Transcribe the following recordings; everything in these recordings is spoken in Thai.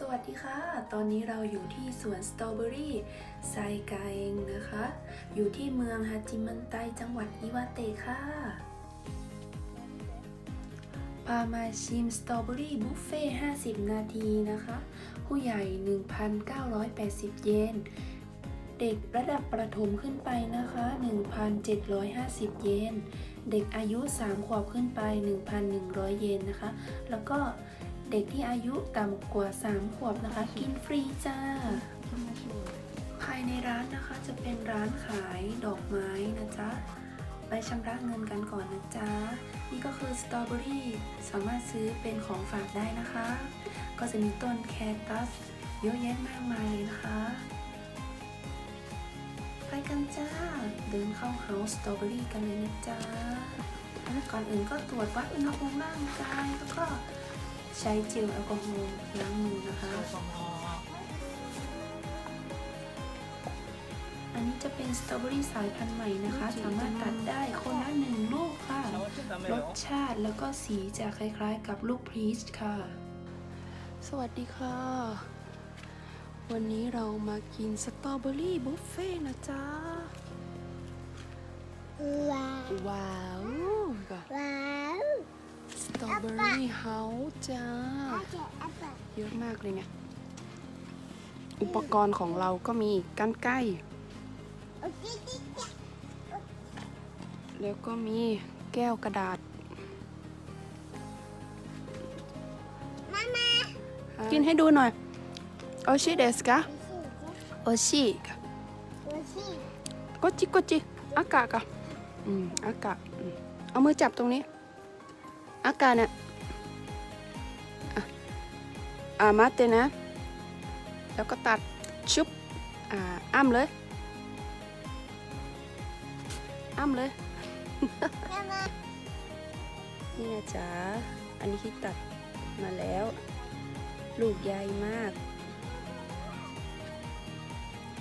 สวัสดีค่ะ ตอนนี้เราอยู่ที่สวนสตรอเบอรี่ไซกาเองนะคะ อยู่ที่เมืองฮาจิมันไตจังหวัดอิวาเตะค่ะ พามาชิมสตรอเบอรี่บุฟเฟ่50 นาทีนะคะ ผู้ใหญ่ 1,980 เยน เด็กระดับประถมขึ้นไปนะคะ 1,750 เยน เด็กอายุ 3 ขวบขึ้นไป 1,100 เยนนะคะ แล้วก็ เด็กที่อายุต่ำกว่า 3 ขวบนะคะ กินฟรีจ้า ภายในร้านนะคะจะเป็นร้านขายดอกไม้นะจ๊ะ ไปชำระเงินกันก่อนนะจ๊ะ นี่ก็คือสตรอเบอรี่สามารถซื้อเป็นของฝากได้นะคะ ก็จะมีต้นแคคตัสเยอะแยะมากมายเลยนะคะ ไปกันจ้า เดินเข้าเฮาส์สตรอเบอรี่กันเลยนะจ๊ะก่อนอื่นก็ตรวจวัดอุณหภูมิร่างกายแล้วก็ ใช้เจลแอลกอฮอล์ล้างมือนะคะอันนี้จะเป็นสตรอเบอรี่สายพันธุ์ใหม่นะคะ สามารถตัดได้คนละหนึ่งลูกค่ะ รสชาติแล้วก็สีจะคล้ายๆ กับลูกพรีชค่ะ สวัสดีค่ะ วันนี้เรามากินสตรอเบอรี่บุฟเฟ่ต์นะจ๊ะ ว้าว ว้าวก็ว้าวส ตรอเบอรี่เฮาส์จ้าโอเคแอปเปิ้ลเยอะมากเลยไงอุปกรณ์ของเราก็มีกันไกล้โอเคจิ๊กจิ๊กแล้วก็มีแก้วกระดาษมามากินให้ดูหน่อย โอชิเดสกะโอชิโอชิโกจิโกจิอากาศกะอืมอากาศอืมเอามือจับตรงนี้ อากาศเนี่ยอะอ่ามาเตนะ แล้วก็ตัดชุบอ่าอ้ำเลยอ้ำเลยมามานี่นะจ๊ะอันนี้ที่ตัดมาแล้ว ลูกใหญ่มาก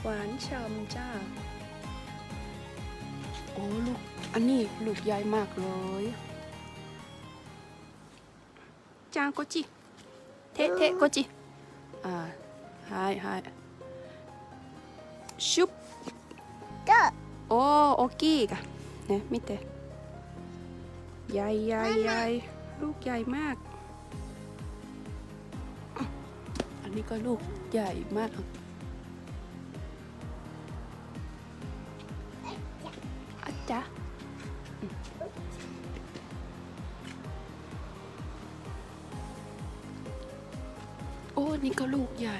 หวานฉ่ำจ้าโอ้ลูกอันนี้ลูกใหญ่มากเลย จางโกจิ เทะเทะโกจิ อ่าはいはいชุบ ก็ โอ้โอกี้กะเนี่ย見てใหญ่ใหญ่ใหญ่ลูกใหญ่มาก อันนี้ก็ลูกใหญ่มาก อ้นี่ก็ลูกใหญ่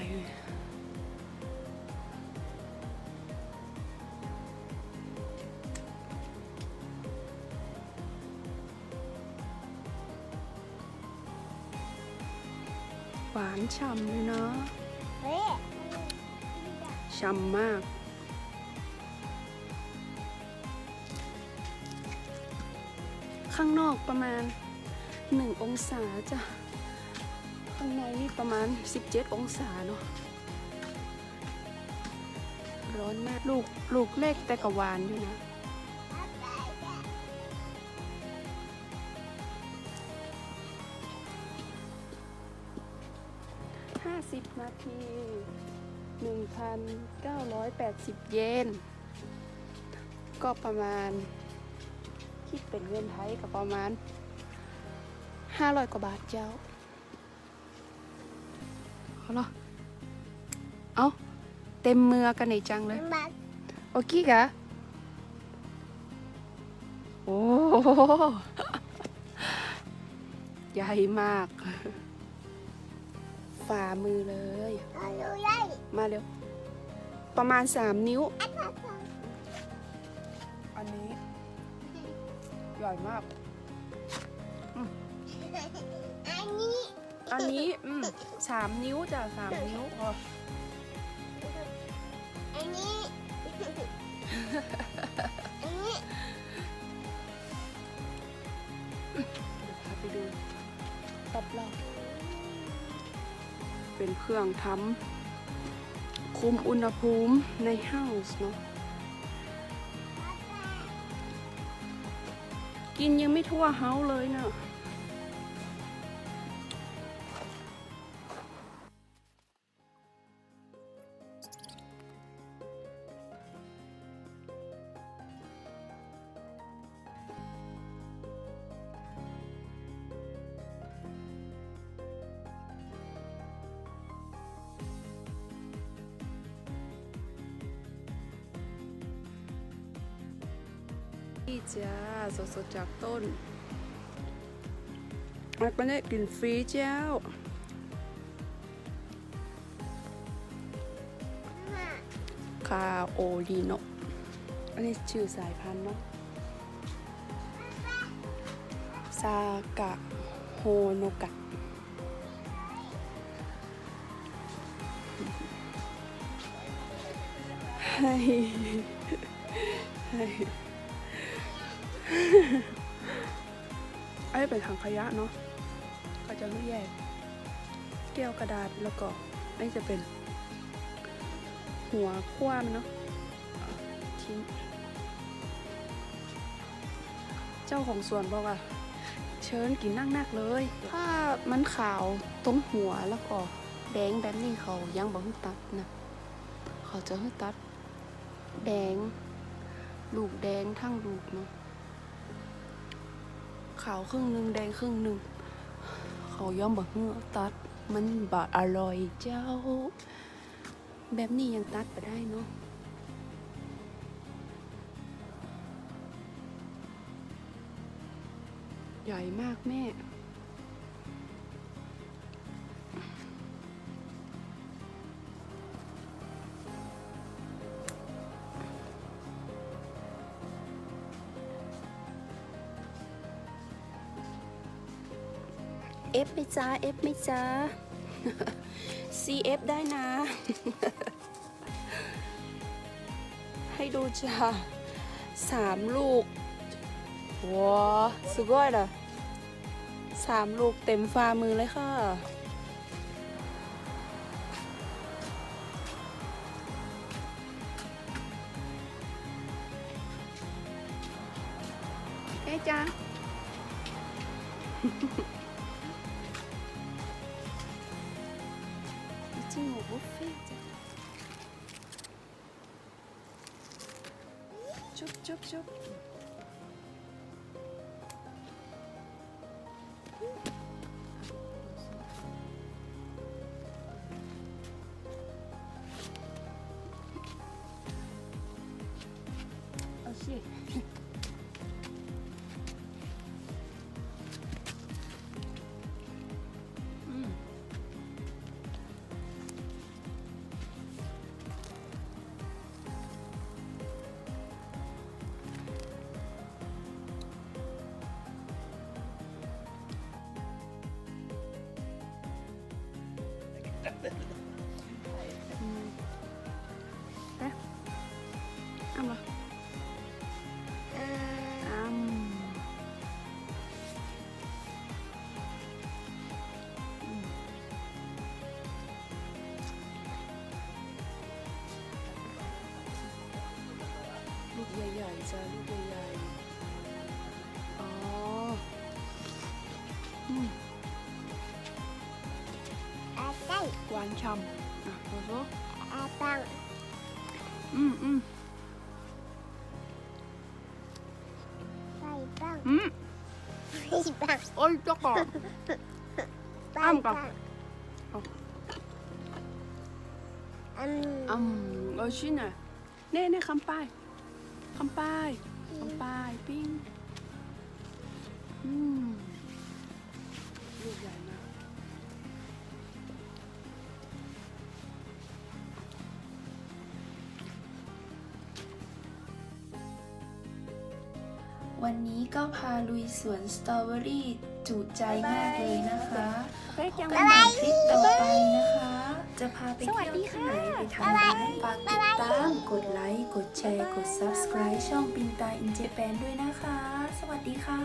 หวานฉ่ำเลยเนาะเฮ้ยฉ่ำมาก ข้างนอกประมาณ1องศาจ้ะ ข้างในนี่ประมาณ 17 องศาเนาะร้อนมากลูกลูกเล็กแต่ก็หวานอยู่นะ50นาที1,980เยนก็ประมาณ คิดเป็นเงินไทยก็ประมาณ500กว่าบาทเจ้า เอาเหรอเอาเต็มมือกันไหนจังเลยมาโอเคกะโอ้ใหญ่มาก ฝ่ามือเลยเอาดูได้มาเร็ว ประมาณ 3 นิ้วแอปเปิ้ลอันนี้ ใหญ่มาก อันนี้อืมสามนิ้วจ้ะสามนิ้วพออันนี้ อันนี้เดี๋ยวพาไปดูรอบรอบๆเป็นเครื่องทำคุมอุณหภูมิในเฮ้าส์เนาะกินยังไม่ทั่วเฮาส์เลยเนาะ จ้า สดๆจากต้นแล้วก็ได้กินฟรีเจ้าคาโอริโนอันนี้ชื่อสายพันธุ์เนาะซากะโฮโนกะให้ให้ ไอ้เป็นถังขยะเนาะก็จะแยก แก้วกระดาษแล้วก็อันนี้จะเป็น หัวคว้ามนเนาะทิ้งเจ้าของสวนบอกว่าเชิญกินนั่งนักเลย ถ้ามันขาวตรงหัวแล้วก็แดงแบบนี้เขายังบอกให้ตัดนะเขาจะให้ตัด แดง ลูกแดงทั้งลูกเนาะ ขาวครึ่งหนึ่งแดงครึ่งหนึ่งเขาย่อมบอกเงือตัดมันบาอร่อยเจ้า แบบนี้ยังตัดไปได้เนาะใหญ่มากแม่ เอฟไหม่จ้าเอฟไหม่จ้า CF ได้นะ ให้ดูจ้าสามลูกว้าสุดยอดอะสามลูกเต็มฝ่ามือเลยค่ะ เอ๊ะจ้า จริงเหรอบุฟ อืมเอ๊ะอ้ำเหรอานฉ่ำอะโอ้โหอาปังอืมอืมไก่ปังอืมไก่ปังโอ้ยเจ้าก่อนอ้ำก่อนเอาอืมอืมเอาชิ้นหน่อยเน่เน่คำป้ายคำป้ายคำป้ายปิ้งอืม พาลุยสวนสตรอเบอรี่จุใจมากเลยนะคะเป๊กพยับงกันใหม่คลิปต่อไปนะคะ จะพาไปเที่ยวที่ไหนไปทำอะไรฝากติดตาม กดไลค์ กดแชร์ กด subscribe ช่องปินตาอินเจแปนด้วยนะคะ สวัสดีค่ะ